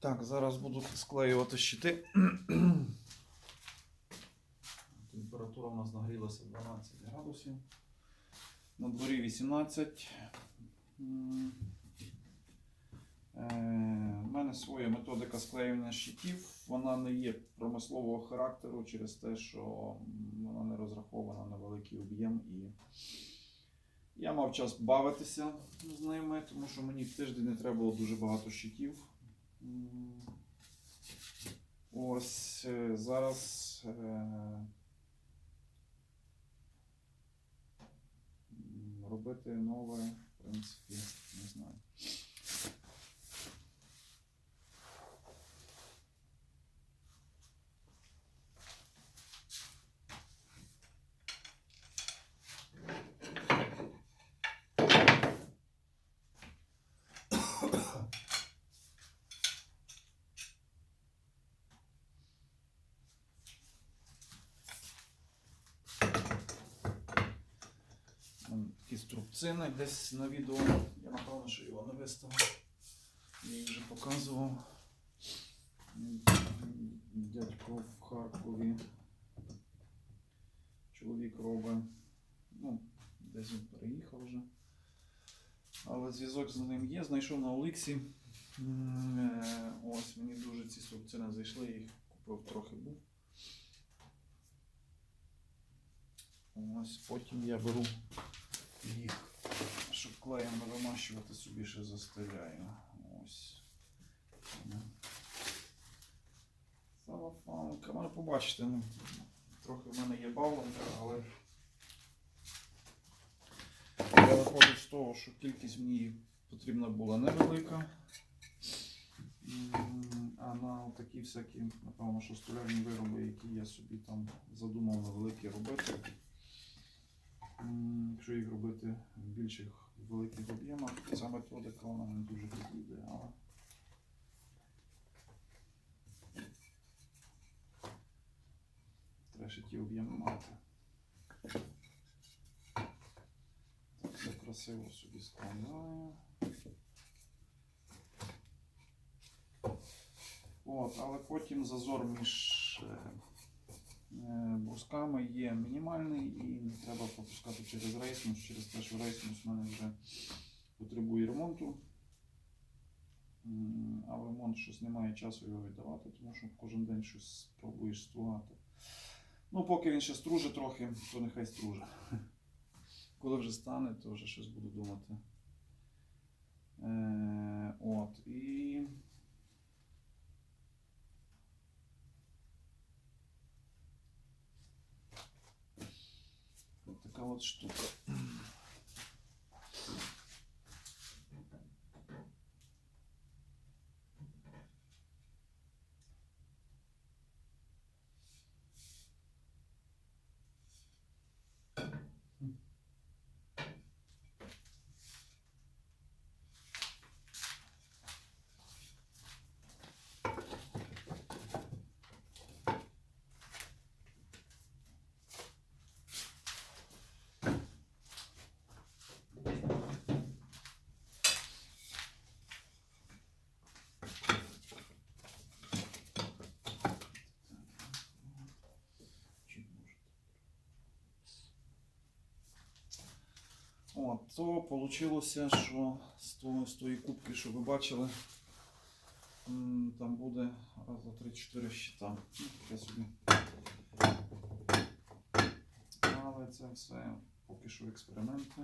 Так, зараз буду склеювати щити. Температура у нас нагрілася 12 градусів. На дворі 18. Е, У мене своя методика склеювання щитів. Вона не є промислового характеру через те, що вона не розрахована на великий об'єм. І я мав час бавитися з ними, тому що мені в тиждень не треба було дуже багато щитів. Ось е, зараз. е, Робити нове, в принципі, не знаю. Там такі десь на відео. Я напевно, що його не виставив. Я їх вже показував. Дядько в Харкові. Чоловік робить. Ну, десь він переїхав вже. Але зв'язок з ним є. Знайшов на Оліксі. Е, Ось мені дуже ці струбцини зайшли, їх купив трохи був. Ось потім я беру їх, щоб клеєм вимащувати собі ще застеляю. Ось. Салафанка. Мене побачите, ну, трохи в мене є бавленка, але я виходить з того, що кількість мені потрібна була невелика. А на такі всякі, напевно, що столярні вироби, які я собі там задумав на великі робити. Якщо їх робити в більших великих об'ємах, ця методика вона не дуже підійде, але треба ще ті об'єми мати. Все красиво собі складаю. От, але потім зазор між е, брусками є мінімальний і не треба пропускати через рейсмус, через те, що рейсмус у мене вже потребує ремонту. А в ремонт щось немає часу його віддавати, тому що кожен день щось пробуєш стругати. Ну, поки він ще струже трохи, то нехай струже. Коли вже стане, то вже щось буду думати. Е, от, і Вот такая вот штука. От, то получилося, що з тої, з тої кубки, що ви бачили, там буде раз, два, три, чотири щита. Ну, Я собі. Але це все поки що експерименти.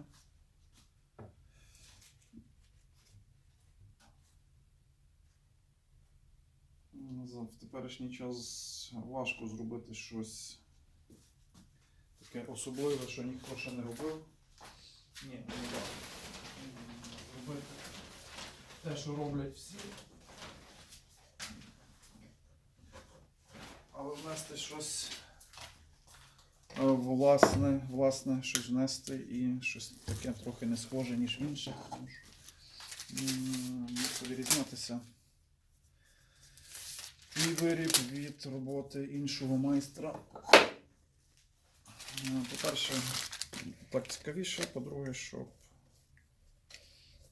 В теперішній час важко зробити щось таке особливе, що ніхто ще не робив. Ні, не. Робити те, що роблять всі. Але внести щось е, власне, власне, щось внести і щось таке трохи не схоже, ніж в інших. Тому що м, мусить відрізнятися твій виріб від роботи іншого майстра. Е, По-перше, так цікавіше, по-друге, щоб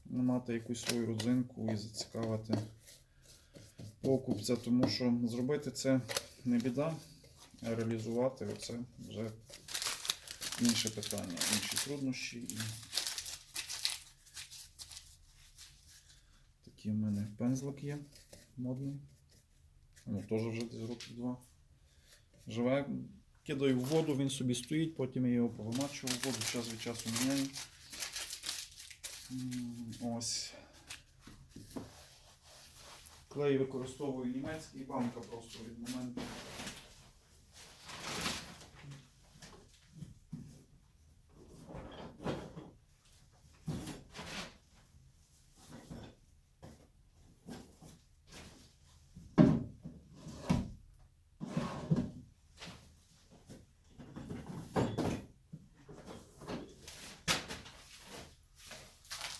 мати якусь свою родзинку і зацікавити покупця, тому що зробити це не біда, а реалізувати оце вже інше питання, інші труднощі. І... Такий в мене пензлик є модний. Ну, теж вже десь років два. Живе, кидаю в воду, він собі стоїть, потім я його повимачую в воду, час від часу міняю. Ось. Клей використовую німецький, банка просто від моменту.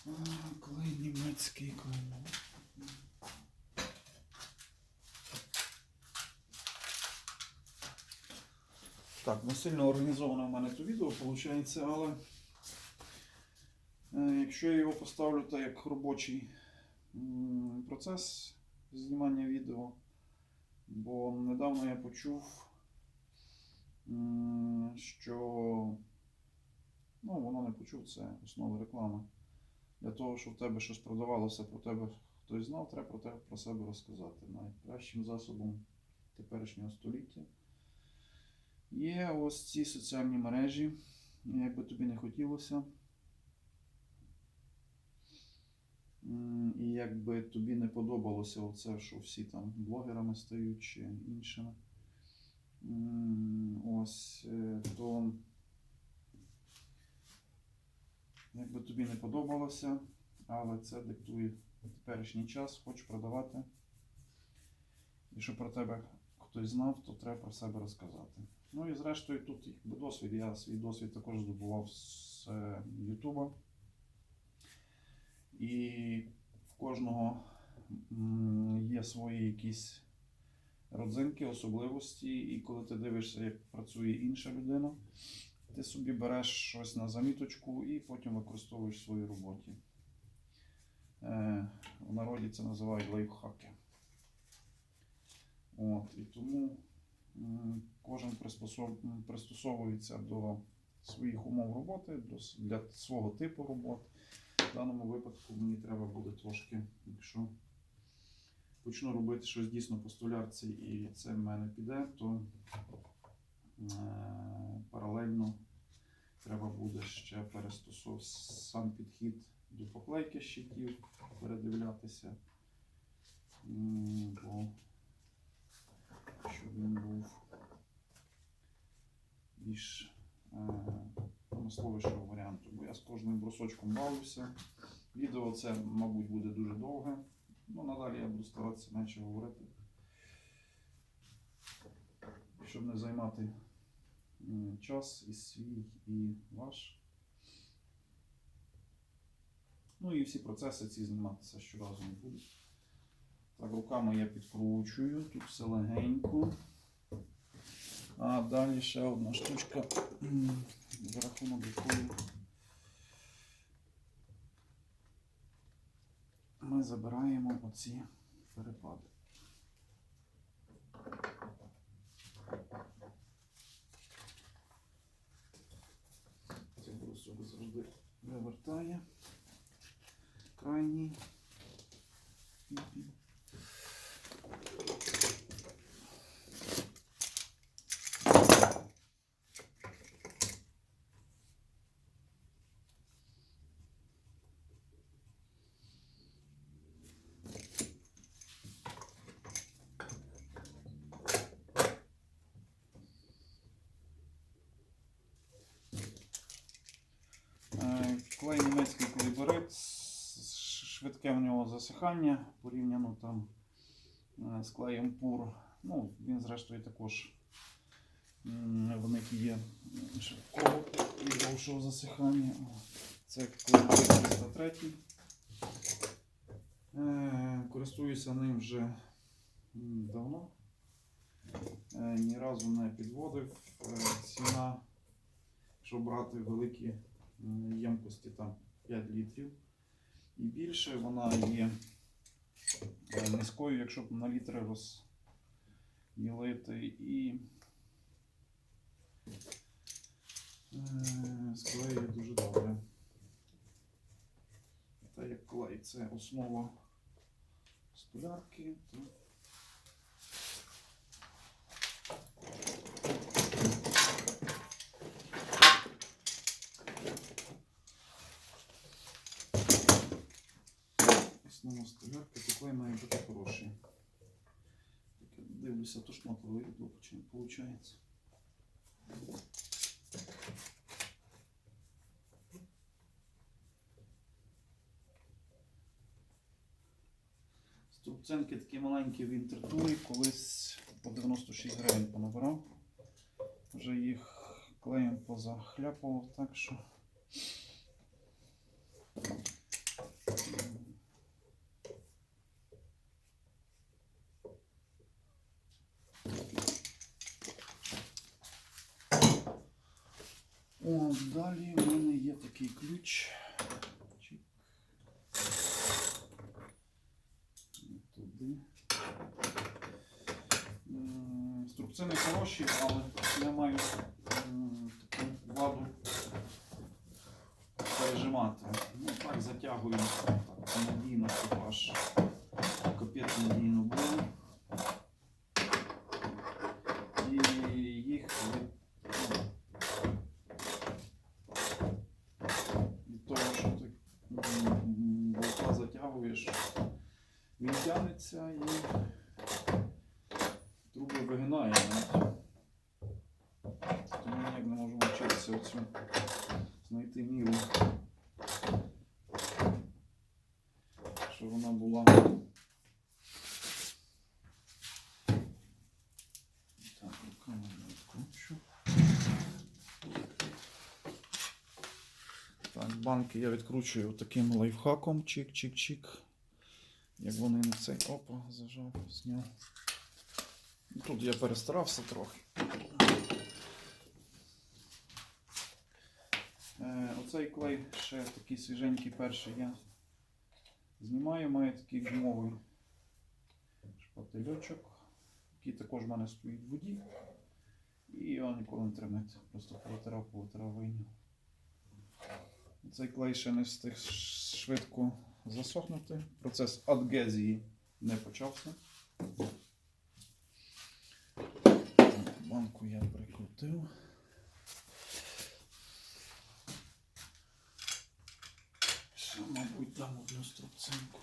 А, Клей німецький, клей. Так, не сильно організовано в мене то відео, виходить, але е, якщо я його поставлю так як робочий процес знімання відео, бо недавно я почув, що ну, воно не почув, це основа реклами. Для того, щоб в тебе щось продавалося, про тебе хтось знав, треба про тебе про себе розказати. Найкращим засобом теперішнього століття. Є ось ці соціальні мережі, як би тобі не хотілося. І як би тобі не подобалося оце, що всі там блогерами стають чи іншими. Ось е, то як би тобі не подобалося, але це диктує теперішній час, хочеш продавати. І щоб про тебе хтось знав, то треба про себе розказати. Ну і зрештою тут якби досвід. Я свій досвід також здобував з е, Ютуба. І в кожного є свої якісь родзинки, особливості, і коли ти дивишся, як працює інша людина, ти собі береш щось на заміточку і потім використовуєш в своїй роботі. Е, В народі це називають лайфхаки. От, і тому кожен пристосовується до своїх умов роботи, до, для свого типу роботи. В даному випадку мені треба буде трошки, якщо почну робити щось дійсно по столярці і це в мене піде, то е, паралельно треба буде ще перестосовувати сам підхід до поклейки щитів, передивлятися. Бо щоб він був більш е, промисловішого варіанту. Бо я з кожним брусочком бавлюся. Відео це, мабуть, буде дуже довге. Ну, надалі я буду старатися менше говорити. Щоб не займати час і свій, і ваш. Ну і всі процеси ці зніматися щоразу не будуть. Так, руками я підкручую, тут все легенько. Далі ще одна штучка, за рахунок якої ми забираємо оці перепади. Це брусок завжди вивертає. Крайній. Пі-пі. Е, Клей німецький клейберит, с- швидке в нього засихання порівняно там е, з клеєм пур. Ну, він зрештою також в них є швидкого і довшого засихання. Це клейберит 303. Е, Користуюся ним вже давно. Е, Ні разу не підводив. Ціна, якщо брати великі ємкості там 5 літрів і більше, вона є е, низькою, якщо б на літри розділити. І е, склеює дуже добре. Та як клей це основа столярки, То штук проведу, почему получается. Струбценки такі маленькі в інтертурі, колись по 96 гривень понабирав. Вже їх клеєм позахляпував, так що. О, далі в мене є такий ключ. Туди. Струбцини хороші, але я маю м, таку ваду пережимати. Ну так затягую так, надійно, щоб аж капець надійно було. І їх від, ну, від того, що ти м, болта затягуєш, він тягнеться і труби вигинає навіть. Тому я ніяк не можу навчитися оцю знайти міру, щоб вона була. Банки я відкручую таким лайфхаком. Чик-чик-чик. Як вони не цей. Опа, зажав, зняв. Ну, Тут я перестарався трохи. Е, оцей клей ще такий свіженький перший я знімаю, має такий гумовий шпательочок, який також в мене стоїть в воді. І його ніколи не тримати. Просто повитирав, повитирав вийняв. Цей клей ще не встиг швидко засохнути. Процес адгезії не почався. Банку я прикрутив. Ще, мабуть, дам одну струбцинку.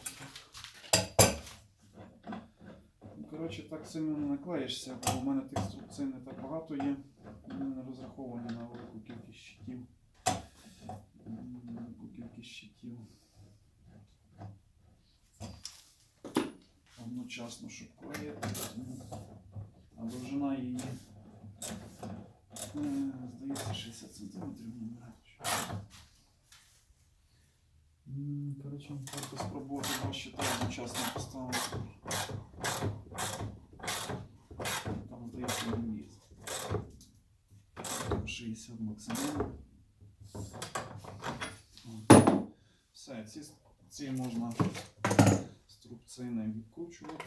Ну, Коротше, так сильно не наклеїшся, бо у мене тих струбцин не так багато є. Вони не розраховані на велику кількість щитів. М, Велику кількість щитів. Одночасно, клеїти. А довжина її, е, здається, 60 см Коротше, варто спробувати два щита одночасно поставити. Там, здається, не є. 60 максимально. Все, ці, ці можна струбцини відкручувати.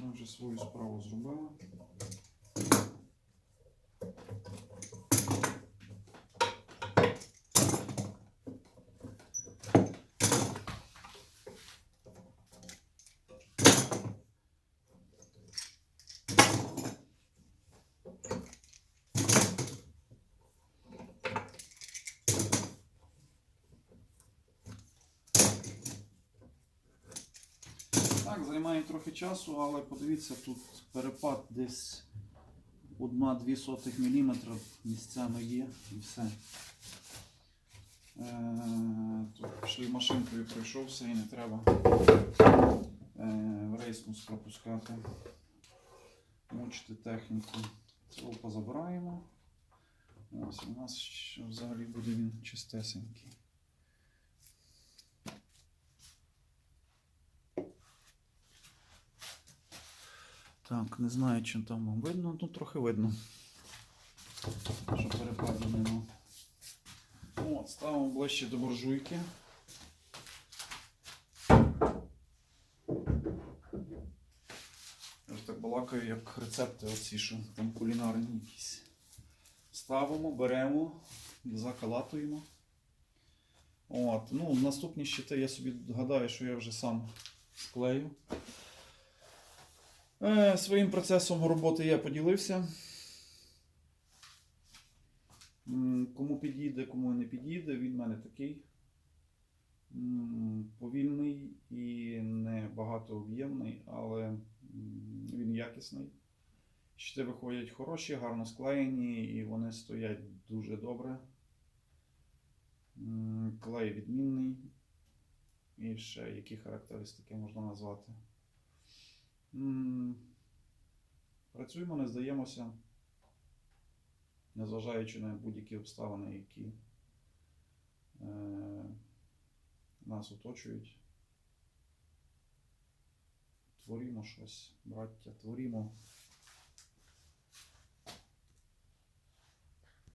Ми вже свою справу зробили. Так, займає трохи часу, але подивіться, тут перепад десь 1-2 мм місцями є і все. Е, тут шлеймашинкою пройшовся і не треба е, в рейсмус пропускати, мучити техніку. Цього позабираємо. Ось у нас взагалі буде він чистесенький. Так, не знаю, чим там вам видно, ну трохи видно. Що перепаду. От, ставимо ближче до буржуйки. Я так балакаю, як рецепти оці, що там кулінарні якісь. Ставимо, беремо, закалатуємо. От, ну Наступні щити я собі гадаю, що я вже сам склею. Е, своїм процесом роботи я поділився. Кому підійде, кому не підійде, він в мене такий. Повільний і не багатооб'ємний, але він якісний. Щити виходять хороші, гарно склеєні, і вони стоять дуже добре. Клей відмінний. І ще які характеристики можна назвати. Працюємо, не здаємося, незважаючи на будь-які обставини, які е, нас оточують. Творімо щось, браття, творімо.